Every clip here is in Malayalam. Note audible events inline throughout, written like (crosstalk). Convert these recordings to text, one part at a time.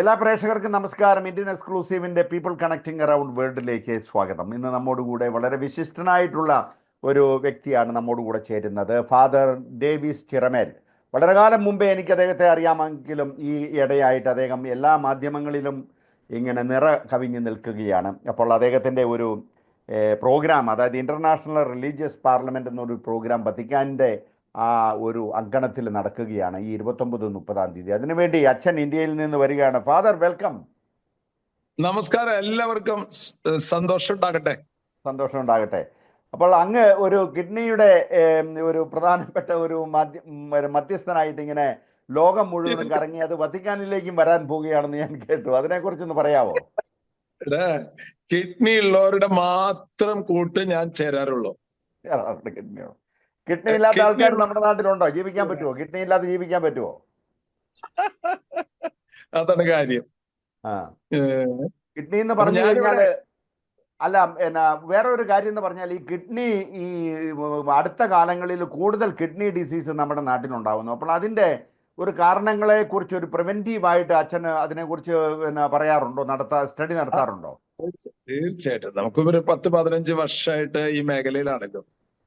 എല്ലാ പ്രേക്ഷകർക്കും നമസ്കാരം. ഇന്ത്യൻ എക്സ്ക്ലൂസീവിന്റെ പീപ്പിൾ കണക്റ്റിംഗ് അറൗണ്ട് വേൾഡിലേക്ക് സ്വാഗതം. ഇന്ന് നമ്മോടുകൂടെ വളരെ വിശിഷ്ടനായിട്ടുള്ള ഒരു വ്യക്തിയാണ് നമ്മോടുകൂടെ ചേരുന്നത്. ഫാദർ ഡേവിസ് ചിറമേൽ വളരെ കാലം മുമ്പേ എനിക്ക് അദ്ദേഹത്തെ അറിയാമെങ്കിലും ഈ ഇടയായിട്ട് അദ്ദേഹം എല്ലാ മാധ്യമങ്ങളിലും ഇങ്ങനെ നിറ കവിഞ്ഞു നിൽക്കുകയാണ്. അപ്പോൾ അദ്ദേഹത്തിന്റെ ഒരു പ്രോഗ്രാം അതായത് ഇന്റർനാഷണൽ റിലീജിയസ് പാർലമെന്റ് എന്നൊരു പ്രോഗ്രാം വത്തിക്കാന്റെ ആ ഒരു അങ്കണത്തിൽ നടക്കുകയാണ് ഈ ഇരുപത്തൊമ്പത് മുപ്പതാം തീയതി. അതിനുവേണ്ടി അച്ഛൻ ഇന്ത്യയിൽ നിന്ന് വരികയാണ്. ഫാദർ വെൽക്കം നമസ്കാരം. എല്ലാവർക്കും സന്തോഷം ഉണ്ടാകട്ടെ. സന്തോഷം ഉണ്ടാകട്ടെ. അപ്പോൾ അങ്ങ് ഒരു കിഡ്നിയുടെ ഒരു പ്രധാനപ്പെട്ട ഒരു മധ്യ മധ്യസ്ഥനായിട്ട് ഇങ്ങനെ ലോകം മുഴുവൻ (laughs) കറങ്ങി അത് വത്തിക്കാനിലേക്കും വരാൻ പോവുകയാണെന്ന് ഞാൻ കേട്ടു. അതിനെക്കുറിച്ചൊന്ന് പറയാവോ? പറയാമോ കിഡ്നി ഉള്ളവരുടെ മാത്രം കൂട്ട് ഞാൻ ചേരാറുള്ളൂ. കിഡ്നിയോ കിഡ്നി ഇല്ലാത്ത ആൾക്കാർ നമ്മുടെ നാട്ടിലുണ്ടോ? ജീവിക്കാൻ പറ്റുമോ കിഡ്നി ഇല്ലാതെ ജീവിക്കാൻ പറ്റുമോ (laughs) അതാണ് കാര്യം. കിഡ്നി എന്ന് പറഞ്ഞു കഴിഞ്ഞാൽ അല്ല എന്നാ വേറെ ഒരു കാര്യം എന്ന് പറഞ്ഞാൽ ഈ കിഡ്നി ഈ അടുത്ത കാലങ്ങളിൽ കൂടുതൽ കിഡ്നി ഡിസീസ് നമ്മുടെ നാട്ടിലുണ്ടാകുന്നു അപ്പോൾ അതിന്റെ ഒരു കാരണങ്ങളെ കുറിച്ച് ഒരു പ്രിവെന്റീവ് ആയിട്ട് അച്ഛന് അതിനെക്കുറിച്ച് പിന്നെ പറയാറുണ്ടോ? നടത്താ സ്റ്റഡി നടത്താറുണ്ടോ? തീർച്ചയായിട്ടും. നമുക്കിപ്പോ ഒരു പത്ത് പതിനഞ്ച് വർഷമായിട്ട് ഈ മേഖലയിലാണല്ലോ.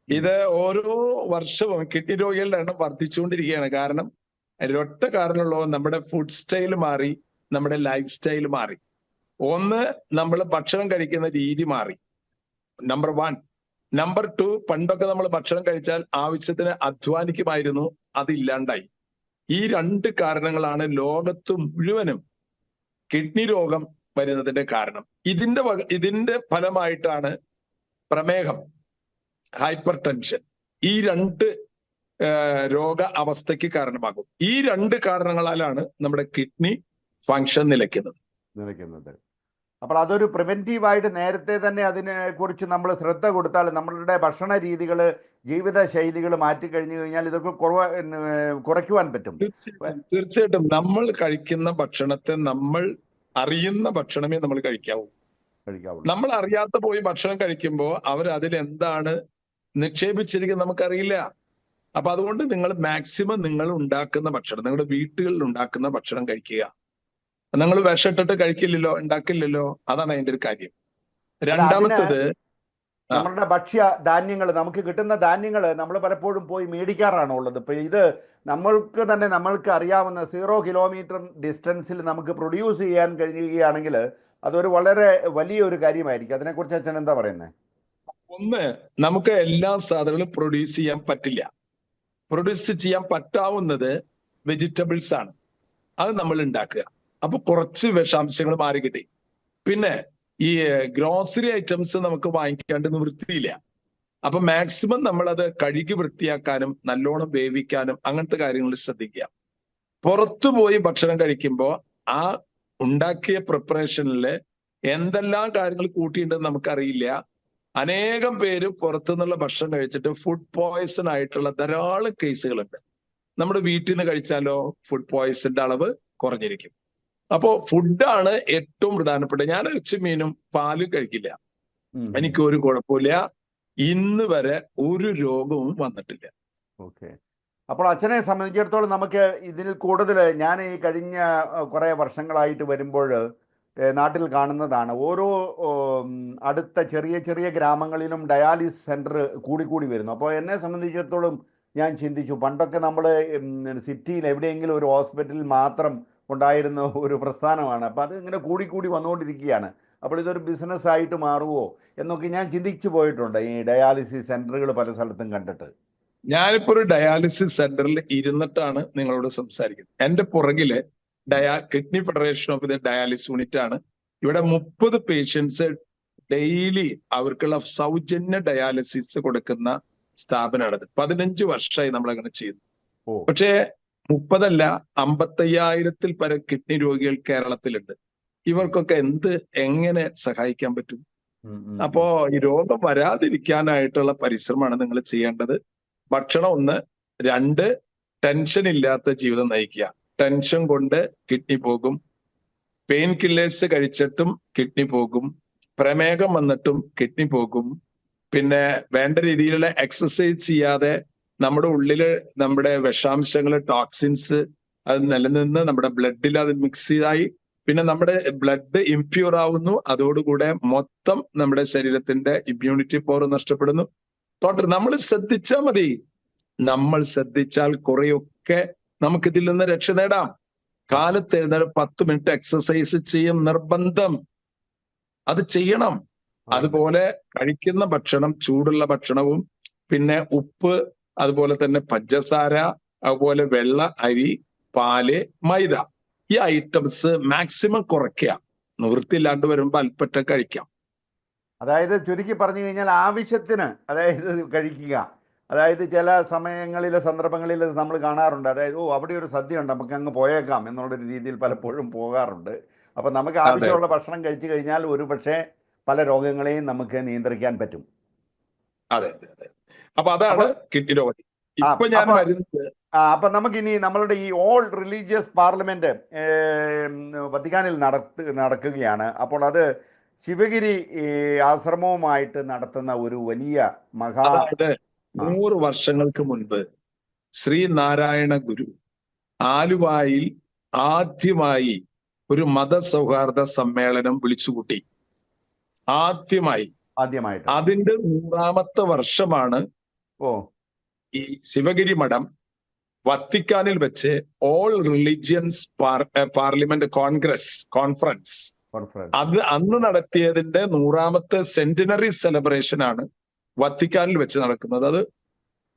ഇത് ഓരോ വർഷവും കിഡ്നി രോഗികളുടെ എണ്ണം വർദ്ധിച്ചുകൊണ്ടിരിക്കുകയാണ്. കാരണം ഒരൊറ്റ കാരണമുള്ള നമ്മുടെ ഫുഡ് സ്റ്റൈൽ മാറി നമ്മുടെ ലൈഫ് സ്റ്റൈൽ മാറി. ഒന്ന് നമ്മൾ ഭക്ഷണം കഴിക്കുന്ന രീതി മാറി. നമ്പർ വൺ നമ്പർ ടു പണ്ടൊക്കെ നമ്മൾ ഭക്ഷണം കഴിച്ചാൽ ആവശ്യത്തിന് അധ്വാനിക്കുമായിരുന്നു അതില്ലാണ്ടായി ഈ രണ്ട് കാരണങ്ങളാണ് ലോകത്ത് മുഴുവനും കിഡ്നി രോഗം വരുന്നതിന്റെ കാരണം. ഇതിന്റെ ഇതിന്റെ ഫലമായിട്ടാണ് പ്രമേഹം. ഹൈപ്പർ ടെൻഷൻ ഈ രണ്ട് രോഗ അവസ്ഥയ്ക്ക് കാരണമാകും. ഈ രണ്ട് കാരണങ്ങളാലാണ് നമ്മുടെ കിഡ്നി ഫങ്ഷൻ നിലയ്ക്കുന്നത്. നിലയ്ക്കുന്നത്. അപ്പോൾ അതൊരു പ്രിവെന്റീവ് ആയിട്ട് നേരത്തെ തന്നെ അതിനെക്കുറിച്ച് നമ്മൾ ശ്രദ്ധ കൊടുത്താൽ നമ്മളുടെ ഭക്ഷണ രീതികൾ ജീവിത ശൈലികൾ മാറ്റി കഴിഞ്ഞു കഴിഞ്ഞാൽ ഇതൊക്കെ കുറവ് കുറയ്ക്കുവാൻ പറ്റും. തീർച്ചയായിട്ടും നമ്മൾ കഴിക്കുന്ന ഭക്ഷണത്തെ നമ്മൾ അറിയുന്ന ഭക്ഷണമേ നമ്മൾ കഴിക്കാവൂ. കഴിക്കാവൂ നമ്മൾ അറിയാത്ത പോയി ഭക്ഷണം കഴിക്കുമ്പോൾ അവർ അതിൽ എന്താണ് നിക്ഷേപിച്ചിരിക്കുന്നത് നമുക്കറിയില്ല. അപ്പൊ അതുകൊണ്ട് നിങ്ങൾ മാക്സിമം നിങ്ങൾ ഉണ്ടാക്കുന്ന ഭക്ഷണം നിങ്ങളുടെ വീട്ടുകളിൽ ഉണ്ടാക്കുന്ന ഭക്ഷണം കഴിക്കുക. നിങ്ങൾ വിഷമിട്ടിട്ട് കഴിക്കില്ലല്ലോ ഉണ്ടാക്കില്ലല്ലോ അതാണ് അതിന്റെ ഒരു കാര്യം. രണ്ടാമത്തത്. നമ്മളുടെ ഭക്ഷ്യ ധാന്യങ്ങൾ നമുക്ക് കിട്ടുന്ന ധാന്യങ്ങൾ നമ്മൾ പലപ്പോഴും പോയി മേടിക്കാറാണ് ഉള്ളത്. ഇപ്പൊ ഇത് നമ്മൾക്ക് തന്നെ നമ്മൾക്ക് അറിയാവുന്ന സീറോ കിലോമീറ്റർ ഡിസ്റ്റൻസിൽ നമുക്ക് പ്രൊഡ്യൂസ് ചെയ്യാൻ കഴിയുകയാണെങ്കിൽ അതൊരു വളരെ വലിയൊരു കാര്യമായിരിക്കും. അതിനെക്കുറിച്ച് അച്ഛൻ എന്താ പറയുന്നത് ഒന്ന് നമുക്ക് എല്ലാ സാധനങ്ങളും പ്രൊഡ്യൂസ് ചെയ്യാൻ പറ്റില്ല. പ്രൊഡ്യൂസ് ചെയ്യാൻ പറ്റാവുന്നത് വെജിറ്റബിൾസ് ആണ്. അത് നമ്മൾ ഉണ്ടാക്കുക. അപ്പൊ കുറച്ച് വിഷാംശങ്ങൾ മാറി കിട്ടി. പിന്നെ ഈ ഗ്രോസറി ഐറ്റംസ് നമുക്ക് വാങ്ങിക്കാണ്ട് വൃത്തിയില്ല. അപ്പൊ മാക്സിമം നമ്മൾ അത് കഴുകി വൃത്തിയാക്കാനും നല്ലോണം വേവിക്കാനും അങ്ങനത്തെ കാര്യങ്ങൾ ശ്രദ്ധിക്കുക. പുറത്തു പോയി ഭക്ഷണം കഴിക്കുമ്പോൾ ആ ഉണ്ടാക്കിയ പ്രിപ്പറേഷനിൽ എന്തെല്ലാം കാര്യങ്ങൾ കൂട്ടിയിട്ടുണ്ടെന്ന് നമുക്കറിയില്ല. അനേകം പേര് പുറത്തുനിന്നുള്ള ഭക്ഷണം കഴിച്ചിട്ട് ഫുഡ് പോയ്സൺ ആയിട്ടുള്ള ധാരാളം കേസുകളുണ്ട് നമ്മുടെ വീട്ടിൽ നിന്ന് കഴിച്ചാലോ ഫുഡ് പോയ്സന്റെ അളവ് കുറഞ്ഞിരിക്കും. അപ്പോ ഫുഡാണ് ഏറ്റവും പ്രധാനപ്പെട്ട ഞാൻ ഉച്ചമീനും മീനും പാലും കഴിക്കില്ല. എനിക്ക് ഒരു കുഴപ്പമില്ല. ഇന്ന് വരെ ഒരു രോഗവും വന്നിട്ടില്ല. ഓക്കെ. അപ്പോൾ അച്ഛനെ സംബന്ധിച്ചിടത്തോളം നമുക്ക് ഇതിൽ കൂടുതൽ ഞാൻ ഈ കഴിഞ്ഞ കുറെ വർഷങ്ങളായിട്ട് വരുമ്പോൾ നാട്ടിൽ കാണുന്നതാണ്. ഓരോ അടുത്ത ചെറിയ ചെറിയ ഗ്രാമങ്ങളിലും ഡയാലിസിസ് സെന്റർ കൂടിക്കൂടി വരുന്നു. അപ്പോൾ എന്നെ സംബന്ധിച്ചിടത്തോളം ഞാൻ ചിന്തിച്ചു പണ്ടൊക്കെ നമ്മൾ സിറ്റിയിൽ എവിടെയെങ്കിലും ഒരു ഹോസ്പിറ്റലിൽ മാത്രം ഉണ്ടായിരുന്ന ഒരു പ്രസ്ഥാനമാണ്. അപ്പോൾ അത് ഇങ്ങനെ കൂടിക്കൂടി വന്നുകൊണ്ടിരിക്കുകയാണ്. അപ്പോൾ ഇതൊരു ബിസിനസ്സായിട്ട് മാറുമോ എന്നൊക്കെ ഞാൻ ചിന്തിച്ചു പോയിട്ടുണ്ട് ഈ ഡയാലിസിസ് സെന്ററുകൾ പല സ്ഥലത്തും കണ്ടിട്ട്. ഞാനിപ്പോ ഒരു ഡയാലിസിസ് സെന്ററിൽ ഇരുന്നിട്ടാണ് നിങ്ങളോട് സംസാരിക്കുന്നത്. എന്റെ പുറകിൽ dia kidney federation of the dialysis unit ആണ്. ഇവിടെ മുപ്പത് പേഷ്യൻസ് ഡെയിലി അവർക്കുള്ള സൗജന്യ ഡയാലിസിസ് കൊടുക്കുന്ന സ്ഥാപനമാണത് പതിനഞ്ച് വർഷമായി നമ്മൾ അങ്ങനെ ചെയ്യുന്നു പക്ഷേ മുപ്പതല്ല അമ്പത്തയ്യായിരത്തിൽ പരം കിഡ്നി രോഗികൾ കേരളത്തിലുണ്ട്. ഇവർക്കൊക്കെ എന്ത് എങ്ങനെ സഹായിക്കാൻ പറ്റും? അപ്പോ ഈ രോഗം വരാതിരിക്കാനായിട്ടുള്ള പരിശ്രമമാണ് നിങ്ങൾ ചെയ്യേണ്ടത്. ഭക്ഷണം ഒന്ന് രണ്ട് ടെൻഷൻ ഇല്ലാത്ത ജീവിതം നയിക്കുക. ടെൻഷൻ കൊണ്ട് കിഡ്നി പോകും. പെയിൻ കില്ലേഴ്സ് കഴിച്ചിട്ടും കിഡ്നി പോകും. പ്രമേഹം വന്നിട്ടും കിഡ്നി പോകും. പിന്നെ വേണ്ട രീതിയിലുള്ള എക്സസൈസ് ചെയ്യാതെ നമ്മുടെ ഉള്ളിൽ നമ്മുടെ വിഷാംശങ്ങൾ ടോക്സിൻസ് അത് നിലനിന്ന് നമ്മുടെ ബ്ലഡിൽ അത് മിക്സ് ആയി പിന്നെ നമ്മുടെ ബ്ലഡ് ഇംപ്യൂർ ആവുന്നു. അതോടുകൂടെ മൊത്തം നമ്മുടെ ശരീരത്തിന്റെ ഇമ്മ്യൂണിറ്റി പവർ നഷ്ടപ്പെടുന്നു. ടോട്ടൽ നമ്മൾ ശ്രദ്ധിച്ചാൽ മതി. നമ്മൾ ശ്രദ്ധിച്ചാൽ കുറെയൊക്കെ നമുക്ക് ഇതിൽ നിന്ന് രക്ഷ നേടാം. കാലത്ത് എഴുന്നേറ്റ് പത്ത് മിനിറ്റ് എക്സസൈസ് ചെയ്യും നിർബന്ധം. അത് ചെയ്യണം. അതുപോലെ കഴിക്കുന്ന ഭക്ഷണം ചൂടുള്ള ഭക്ഷണവും പിന്നെ ഉപ്പ് അതുപോലെ തന്നെ പഞ്ചസാര അതുപോലെ വെള്ള അരി പാൽ മൈദ. ഈ ഐറ്റംസ് മാക്സിമം കുറയ്ക്കുക. നിവൃത്തിയില്ലാണ്ട് വരുമ്പോൾ അല്പറ്റ കഴിക്കാം. അതായത് ചുരുക്കി പറഞ്ഞു കഴിഞ്ഞാൽ ആവശ്യത്തിന് അതായത് കഴിക്കുക. അതായത് ചില സമയങ്ങളിൽ സന്ദർഭങ്ങളിൽ നമ്മൾ കാണാറുണ്ട്. അതായത് ഓ അവിടെ ഒരു സദ്യ ഉണ്ട് നമുക്ക് അങ്ങ് പോയേക്കാം എന്നുള്ളൊരു രീതിയിൽ പലപ്പോഴും പോകാറുണ്ട്. അപ്പം നമുക്ക്. ആവശ്യമുള്ള ഭക്ഷണം കഴിച്ചു കഴിഞ്ഞാൽ ഒരു പക്ഷേ പല രോഗങ്ങളെയും നമുക്ക് നിയന്ത്രിക്കാൻ പറ്റും. അതെ അതെ അപ്പൊ അതാണ് കിഡ്നി രോഗം. ആ, ഇപ്പൊ ഞാൻ അപ്പൊ- വരുന്നത് അപ്പം നമുക്കിനി നമ്മളുടെ ഈ ഓൾ റിലീജിയസ് പാർലമെന്റ് വത്തിക്കാനിൽ നടത്ത് നടക്കുകയാണ്. അപ്പോൾ അത് ശിവഗിരി ആശ്രമവുമായിട്ട് നടത്തുന്ന ഒരു വലിയ മഹാ നൂറ് വർഷങ്ങൾക്ക് മുൻപ് ശ്രീനാരായണ ഗുരു ആലുവായിൽ ആദ്യമായി ഒരു മതസൗഹാർദ്ദ സമ്മേളനം വിളിച്ചുകൂട്ടി. ആദ്യമായി. ആദ്യമായിട്ട്. അതിന്റെ നൂറാമത്തെ വർഷമാണ് ഓ. ഈ ശിവഗിരി മഠം വത്തിക്കാനിൽ വെച്ച് all religions parliament congress conference conference അത് അന്ന് നടത്തിയതിന്റെ നൂറാമത്തെ സെന്റിനറി സെലിബ്രേഷൻ ആണ് വത്തിക്കാനിൽ വെച്ച് നടക്കുന്നത്. അത്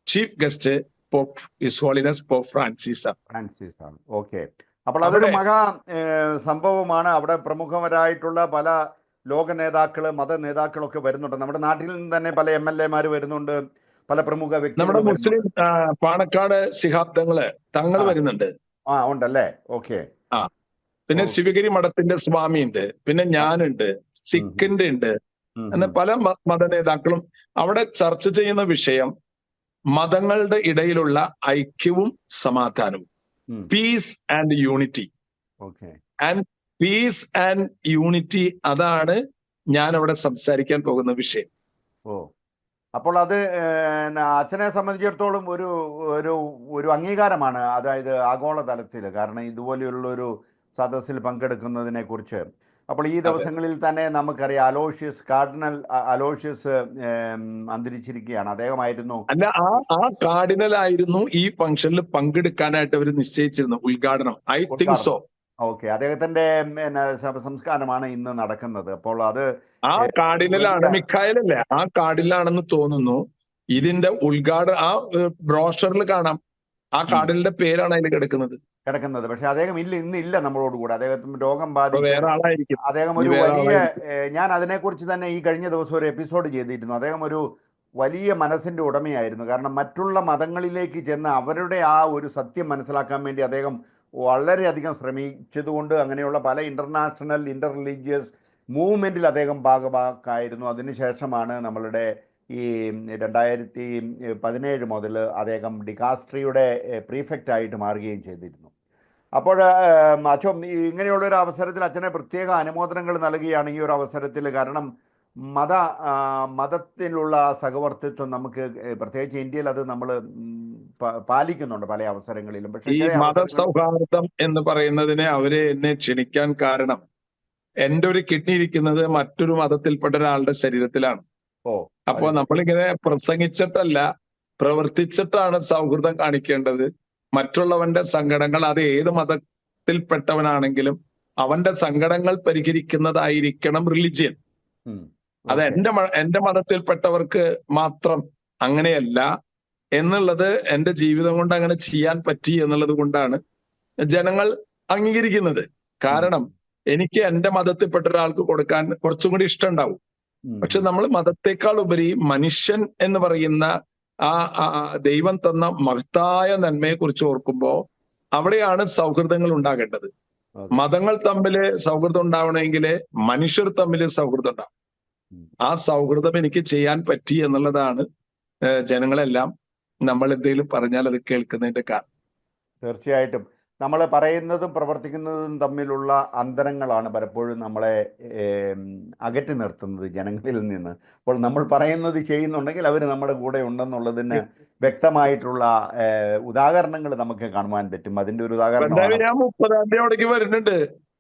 ചീഫ് ഗസ്റ്റ് പോപ്പ് ഇസ്വാളിനസ് പോപ്പ് ഫ്രാൻസിസ് ആണ്. ഫ്രാൻസിസ് ആണ്. ഓക്കെ. അപ്പോൾ അതൊരു മഹാ സംഭവമാണ്. അവിടെ പ്രമുഖരായിട്ടുള്ള പല ലോക നേതാക്കൾ മത നേതാക്കളൊക്കെ വരുന്നുണ്ട്. നമ്മുടെ നാട്ടിൽ നിന്ന് തന്നെ പല എം എൽ എമാർ വരുന്നുണ്ട്. പല പ്രമുഖ വ്യക്തി നമ്മുടെ മുസ്ലിം ആ, പാണക്കാട് സിഹാബ്ദങ്ങൾ തങ്ങൾ ആ. വരുന്നുണ്ട്. ആ ഉണ്ടല്ലേ? ഓക്കെ. പിന്നെ ഓ. ശിവഗിരി മഠത്തിന്റെ സ്വാമി ഉണ്ട് പിന്നെ ഞാനുണ്ട്. സിഖിന്റെ ഉണ്ട്. അങ്ങനെ പല മത നേതാക്കളും അവിടെ ചർച്ച ചെയ്യുന്ന വിഷയം മതങ്ങളുടെ ഇടയിലുള്ള ഐക്യവും സമാധാനവും. Peace and unity okay and peace and unity അതാണ് ഞാൻ അവിടെ സംസാരിക്കാൻ പോകുന്ന വിഷയം. ഓ. അപ്പോൾ അത് അച്ഛനെ സംബന്ധിച്ചിടത്തോളം ഒരു ഒരു ഒരു അംഗീകാരമാണ്. അതായത് ആഗോളതലത്തിൽ കാരണം ഇതുപോലെയുള്ള ഒരു സദസ്സിൽ പങ്കെടുക്കുന്നതിനെ കുറിച്ച് അപ്പോൾ ഈ ദിവസങ്ങളിൽ തന്നെ നമുക്കറിയാം അലോഷ്യസ് കാർഡിനൽ അലോഷ്യസ് അന്തരിച്ചിരിക്കുകയാണ്. അദ്ദേഹമായിരുന്നു അല്ല ആ ആ കാർഡിനൽ ആയിരുന്നു ഈ ഫംഗ്ഷനിൽ പങ്കെടുക്കാനായിട്ട് അവർ നിശ്ചയിച്ചിരുന്നു ഉദ്ഘാടനം. I think so. ഓക്കെ. അദ്ദേഹത്തിന്റെ സംസ്കാരമാണ് ഇന്ന് നടക്കുന്നത്. അപ്പോൾ അത് ആ കാർഡിനലാണ് മിക്കായലല്ലേ ആ കാർഡിലാണെന്ന് തോന്നുന്നു. ഇതിന്റെ ഉദ്ഘാടന ആ ബ്രോഷറിൽ കാണാം. ആ കാർഡിലിന്റെ പേരാണ് അതിൽ കിടക്കുന്നത്. കിടക്കുന്നത്. പക്ഷെ അദ്ദേഹം ഇല്ല ഇന്ന് ഇല്ല നമ്മളോട് കൂടെ. അദ്ദേഹത്തിന് രോഗം ബാധിച്ച് അദ്ദേഹം ഒരു വലിയ ഞാൻ അതിനെക്കുറിച്ച് തന്നെ ഈ കഴിഞ്ഞ ദിവസം ഒരു എപ്പിസോഡ് ചെയ്തിരുന്നു. അദ്ദേഹം ഒരു വലിയ മനസ്സിന്റെ ഉടമയായിരുന്നു. കാരണം മറ്റുള്ള മതങ്ങളിലേക്ക് ചെന്ന് അവരുടെ ആ ഒരു സത്യം മനസ്സിലാക്കാൻ വേണ്ടി അദ്ദേഹം വളരെയധികം ശ്രമിച്ചതുകൊണ്ട് അങ്ങനെയുള്ള പല ഇന്റർനാഷണൽ ഇന്റർ റിലീജിയസ് മൂവ്മെന്റിൽ അദ്ദേഹം ഭാഗമാക്കായിരുന്നു അതിനുശേഷമാണ് നമ്മളുടെ ഈ രണ്ടായിരത്തി പതിനേഴ് മുതൽ അദ്ദേഹം ഡികാസ്ട്രിയുടെ പ്രീഫെക്റ്റ് ആയിട്ട് മാറുകയും ചെയ്തിരുന്നു. അപ്പോൾ അച്ഛൻ ഇങ്ങനെയുള്ള ഒരു അവസരത്തിൽ അച്ഛനെ പ്രത്യേക അനുമോദനങ്ങൾ നൽകുകയാണ് ഈ ഒരു അവസരത്തിൽ. കാരണം മത മതത്തിലുള്ള സഹവർത്തിത്വം നമുക്ക് പ്രത്യേകിച്ച് ഇന്ത്യയിൽ അത് നമ്മൾ പാലിക്കുന്നുണ്ട് പല അവസരങ്ങളിലും. പക്ഷേ ഈ മത സൗഹാർദ്ദം മതസൗഹാർദ്ദം എന്ന് പറയുന്നതിനെ അവരെ എന്നെ ക്ഷണിക്കാൻ കാരണം എന്റെ ഒരു കിഡ്നി ഇരിക്കുന്നത് മറ്റൊരു മതത്തിൽപ്പെട്ട ഒരാളുടെ ശരീരത്തിലാണ്. അപ്പോ നമ്മൾ നമ്മളിങ്ങനെ പ്രസംഗിച്ചിട്ടല്ല പ്രവർത്തിച്ചിട്ടാണ് സൗഹൃദം കാണിക്കേണ്ടത്. മറ്റുള്ളവന്റെ സങ്കടങ്ങൾ അത് ഏത് മതത്തിൽപ്പെട്ടവനാണെങ്കിലും അവന്റെ സങ്കടങ്ങൾ പരിഹരിക്കുന്നതായിരിക്കണം റിലിജിയൻ അത്. എന്റെ എന്റെ മതത്തിൽപ്പെട്ടവർക്ക് മാത്രം അങ്ങനെയല്ല എന്നുള്ളത് എന്റെ ജീവിതം കൊണ്ട് അങ്ങനെ ചെയ്യാൻ പറ്റി എന്നുള്ളത് കൊണ്ടാണ് ജനങ്ങൾ അംഗീകരിക്കുന്നത്. കാരണം എനിക്ക് എന്റെ മതത്തിൽപ്പെട്ട ഒരാൾക്ക് കൊടുക്കാൻ കുറച്ചും കൂടി ഇഷ്ടം ഉണ്ടാവും. പക്ഷെ നമ്മൾ മതത്തെക്കാൾ ഉപരി മനുഷ്യൻ എന്ന് പറയുന്ന ആ ദൈവം തന്ന മഹത്തായ നന്മയെ കുറിച്ച് ഓർക്കുമ്പോൾ അവിടെയാണ് സൗഹൃദങ്ങൾ ഉണ്ടാകേണ്ടത്. മതങ്ങൾ തമ്മിൽ സൗഹൃദം ഉണ്ടാവണമെങ്കിൽ മനുഷ്യർ തമ്മിൽ സൗഹൃദം ഉണ്ടാവും ആ സൗഹൃദം എനിക്ക് ചെയ്യാൻ പറ്റി എന്നുള്ളതാണ് ജനങ്ങളെല്ലാം നമ്മൾ എന്തെങ്കിലും പറഞ്ഞാൽ അത് കേൾക്കുന്നതിന്റെ കാരണം. തീർച്ചയായിട്ടും. നമ്മൾ പറയുന്നതും പ്രവർത്തിക്കുന്നതും തമ്മിലുള്ള അന്തരങ്ങളാണ് പലപ്പോഴും നമ്മളെ അകറ്റി നിർത്തുന്നത് ജനങ്ങളിൽ നിന്ന്. അപ്പോൾ നമ്മൾ പറയുന്നത് ചെയ്യുന്നുണ്ടെങ്കിൽ അവർ നമ്മുടെ കൂടെ ഉണ്ടെന്നുള്ളതിന് വ്യക്തമായിട്ടുള്ള ഉദാഹരണങ്ങൾ നമുക്ക് കാണുവാൻ പറ്റും. അതിന്റെ ഒരു ഉദാഹരണം മുപ്പതാം തീയതി വരുന്നുണ്ട്.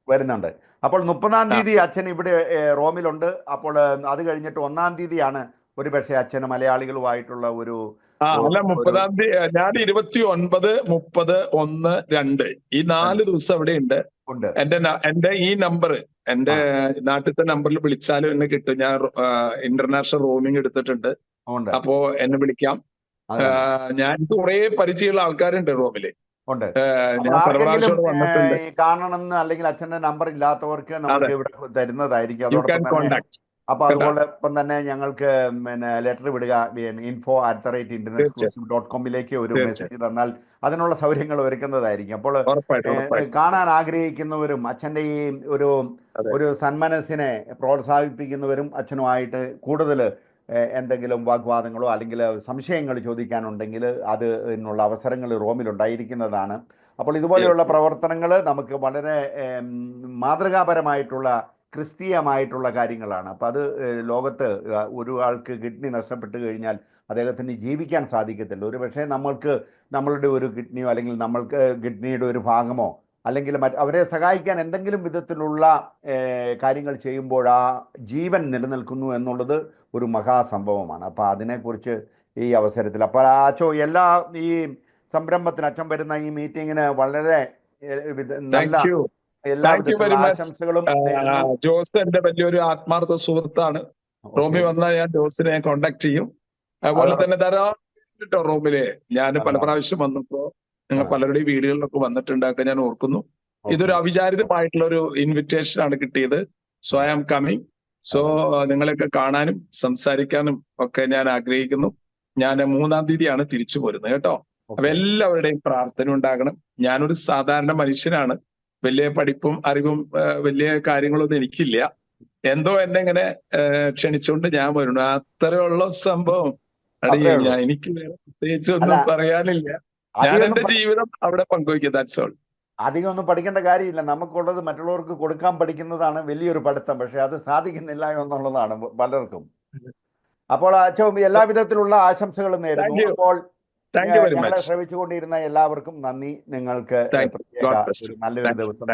വരുന്നുണ്ട്. അപ്പോൾ മുപ്പതാം തീയതി അച്ഛൻ ഇവിടെ റോമിലുണ്ട്. അപ്പോൾ അത് കഴിഞ്ഞിട്ട് ഒന്നാം തീയതിയാണ് ഒരു പക്ഷേ അച്ഛന് മലയാളികളുമായിട്ടുള്ള ഒരു അല്ല മുപ്പതാം തീയതി ഞാൻ ഇരുപത്തി ഒൻപത് മുപ്പത് ഒന്ന് രണ്ട്. ഈ നാല് ദിവസം അവിടെ ഉണ്ട്. എന്റെ എന്റെ ഈ നമ്പർ എന്റെ നാട്ടിലത്തെ നമ്പറിൽ വിളിച്ചാലും എന്നെ കിട്ടും. ഞാൻ ഇന്റർനാഷണൽ റോമിംഗ് എടുത്തിട്ടുണ്ട്. അപ്പോ എന്നെ വിളിക്കാം. ഞാൻ കുറെ പരിചയമുള്ള ആൾക്കാരുണ്ട് റോമിൽ കാണണമെന്ന് അല്ലെങ്കിൽ അച്ഛന്റെ നമ്പർ ഇല്ലാത്തവർക്ക് നമുക്ക് ഇവിടെ തരുന്നതായിരിക്കും. യു അതുപോലെ ഇപ്പം തന്നെ അപ്പൊ ഞങ്ങൾക്ക് പിന്നെ ലെറ്റർ വിടുക info at the rate internet dot കോമിലേക്ക് ഒരു മെസ്സേജ് തന്നാൽ അതിനുള്ള സൗകര്യങ്ങൾ ഒരുക്കുന്നതായിരിക്കും. അപ്പോൾ കാണാൻ ആഗ്രഹിക്കുന്നവരും അച്ഛന്റെ ഈ ഒരു ഒരു സന്മനസ്സിനെ പ്രോത്സാഹിപ്പിക്കുന്നവരും അച്ഛനുമായിട്ട് കൂടുതൽ എന്തെങ്കിലും വാഗ്വാദങ്ങളോ അല്ലെങ്കിൽ സംശയങ്ങൾ ചോദിക്കാനുണ്ടെങ്കിൽ അത് അതിനുള്ള അവസരങ്ങൾ റോമിൽ ഉണ്ടായിരിക്കുന്നതാണ് അപ്പോൾ ഇതുപോലെയുള്ള പ്രവർത്തനങ്ങൾ നമുക്ക് വളരെ മാതൃകാപരമായിട്ടുള്ള ക്രിസ്തീയമായിട്ടുള്ള കാര്യങ്ങളാണ്. അപ്പോൾ അത് ലോകത്ത് ഒരാൾക്ക് ഒരു ആൾക്ക് കിഡ്നി നഷ്ടപ്പെട്ട് കഴിഞ്ഞാൽ അദ്ദേഹത്തിന് ജീവിക്കാൻ സാധിക്കത്തില്ല. ഒരു പക്ഷേ നമ്മൾക്ക് നമ്മളുടെ ഒരു കിഡ്നിയോ അല്ലെങ്കിൽ നമ്മൾക്ക് കിഡ്നിയുടെ ഒരു ഭാഗമോ അല്ലെങ്കിൽ മറ്റ് അവരെ സഹായിക്കാൻ എന്തെങ്കിലും വിധത്തിലുള്ള കാര്യങ്ങൾ ചെയ്യുമ്പോൾ ആ ജീവൻ നിലനിൽക്കുന്നു എന്നുള്ളത് ഒരു മഹാസംഭവമാണ്. അപ്പോൾ അതിനെക്കുറിച്ച് ഈ അവസരത്തിൽ അപ്പോൾ അച്ചോ എല്ലാ ഈ സംരംഭത്തിന് അച്ഛൻ വരുന്ന ഈ മീറ്റിങ്ങിന് വളരെ നല്ല ആശംസകളും ജോസ് എന്റെ വലിയൊരു ആത്മാർത്ഥ സുഹൃത്താണ്. റോമി വന്നാൽ ഞാൻ ജോസിനെ കോണ്ടാക്ട് ചെയ്യും. അതുപോലെ തന്നെ ധാരാളം കേട്ടോ റോമിൽ. ഞാൻ പല. പ്രാവശ്യം വന്നപ്പോ നിങ്ങൾ. പലരുടെയും വീടുകളിലൊക്കെ വന്നിട്ടുണ്ടാക്കാൻ ഞാൻ ഓർക്കുന്നു. ഇതൊരു അവിചാരിതമായിട്ടുള്ള ഒരു ഇൻവിറ്റേഷൻ ആണ് കിട്ടിയത്. So I am coming so നിങ്ങളെയൊക്കെ കാണാനും സംസാരിക്കാനും ഒക്കെ ഞാൻ ആഗ്രഹിക്കുന്നു. ഞാൻ മൂന്നാം തീയതിയാണ് തിരിച്ചു പോരുന്നത് കേട്ടോ. അപ്പൊ. എല്ലാവരുടെയും പ്രാർത്ഥന ഉണ്ടാകണം. ഞാനൊരു സാധാരണ മനുഷ്യനാണ്. വലിയ പഠിപ്പും അറിവും വലിയ കാര്യങ്ങളൊന്നും എനിക്കില്ല. എന്തോ എന്നെ ഇങ്ങനെ ക്ഷണിച്ചുകൊണ്ട് ഞാൻ വരുന്നു അത്രയുള്ള സംഭവം. ഞാൻ എനിക്ക് വേറെ പ്രത്യേകിച്ച് ഒന്നും പറയാനില്ല. ഞാൻ എന്റെ ജീവിതം അവിടെ പങ്കുവയ്ക്കും. ദാറ്റ്സ് ഓൾ അധികം ഒന്നും പഠിക്കേണ്ട കാര്യമില്ല. നമുക്കുള്ളത് മറ്റുള്ളവർക്ക് കൊടുക്കാൻ പഠിക്കുന്നതാണ് വലിയൊരു പഠിത്തം. പക്ഷെ അത് സാധിക്കുന്നില്ല എന്നുള്ളതാണ് പലർക്കും. അപ്പോൾ അച്ഛൻ എല്ലാവിധത്തിലുള്ള ആശംസകളും നേരുന്നു. അപ്പോൾ ഞങ്ങളെ ശ്രമിച്ചുകൊണ്ടിരുന്ന എല്ലാവർക്കും നന്ദി. നിങ്ങൾക്ക് നല്ലൊരു. ദിവസം